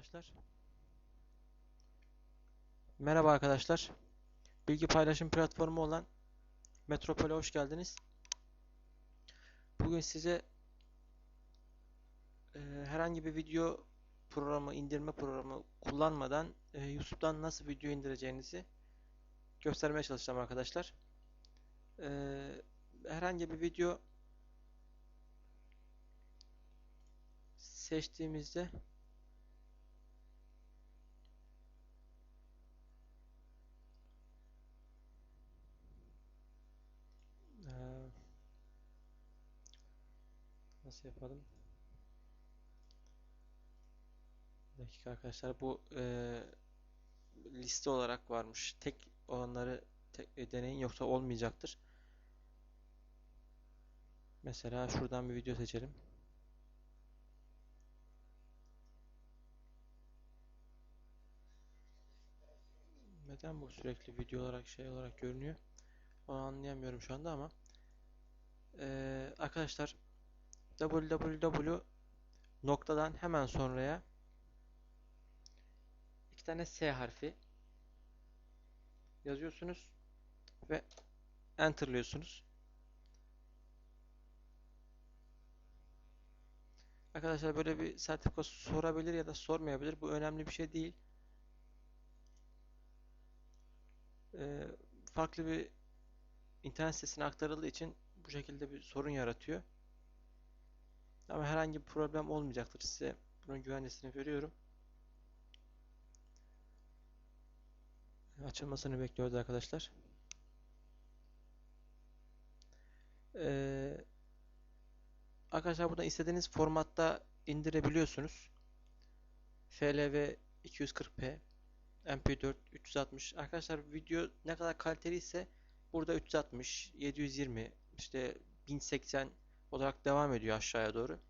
arkadaşlar. Merhaba arkadaşlar. Bilgi paylaşım platformu olan Metropol'e hoş geldiniz. Bugün size e, herhangi bir video programı, indirme programı kullanmadan e, YouTube'dan nasıl video indireceğinizi göstermeye çalışacağım arkadaşlar. E, herhangi bir video seçtiğimizde nasıl yapalım? Bir dakika arkadaşlar bu eee, liste olarak varmış. Tek olanları tek, e, deneyin yoksa olmayacaktır. Mesela şuradan bir video seçelim. Neden bu sürekli video olarak şey olarak görünüyor? Onu anlayamıyorum şu anda ama eee, arkadaşlar www noktadan hemen sonraya iki tane S harfi yazıyorsunuz ve enterlıyorsunuz. Arkadaşlar böyle bir sertifika sorabilir ya da sormayabilir. Bu önemli bir şey değil. Eee, farklı bir internet sitesine aktarıldığı için bu şekilde bir sorun yaratıyor. Ama herhangi bir problem olmayacaktır. Size bunun güvencesini veriyorum. Açılmasını bekliyoruz arkadaşlar. Ee, arkadaşlar buradan istediğiniz formatta indirebiliyorsunuz. FLV 240p, MP4 360. Arkadaşlar video ne kadar kaliteli ise burada 360, 720, işte 1080 olarak devam ediyor aşağıya doğru.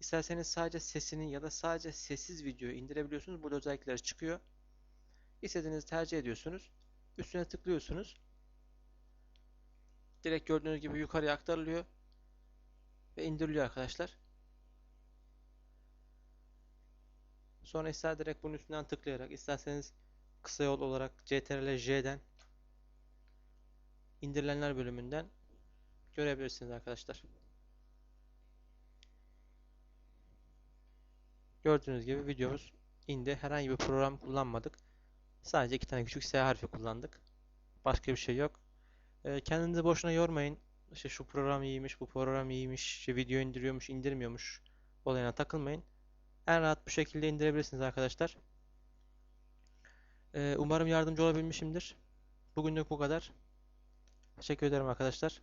İsterseniz sadece sesini ya da sadece sessiz videoyu indirebiliyorsunuz. Burada özellikleri çıkıyor. İstediğinizi tercih ediyorsunuz. Üstüne tıklıyorsunuz. Direkt gördüğünüz gibi yukarıya aktarılıyor ve indiriliyor arkadaşlar. Sonra ister direkt bunun üstünden tıklayarak, isterseniz kısa yol olarak CTRL J'den indirilenler bölümünden görebilirsiniz arkadaşlar. Gördüğünüz gibi videomuz indi. Herhangi bir program kullanmadık. Sadece iki tane küçük S harfi kullandık. Başka bir şey yok. Ee, kendinizi boşuna yormayın. İşte şu program iyiymiş, bu program iyiymiş, işte video indiriyormuş, indirmiyormuş olayına takılmayın. En rahat bu şekilde indirebilirsiniz arkadaşlar. Ee, umarım yardımcı olabilmişimdir. Bugünlük bu kadar. Teşekkür ederim arkadaşlar.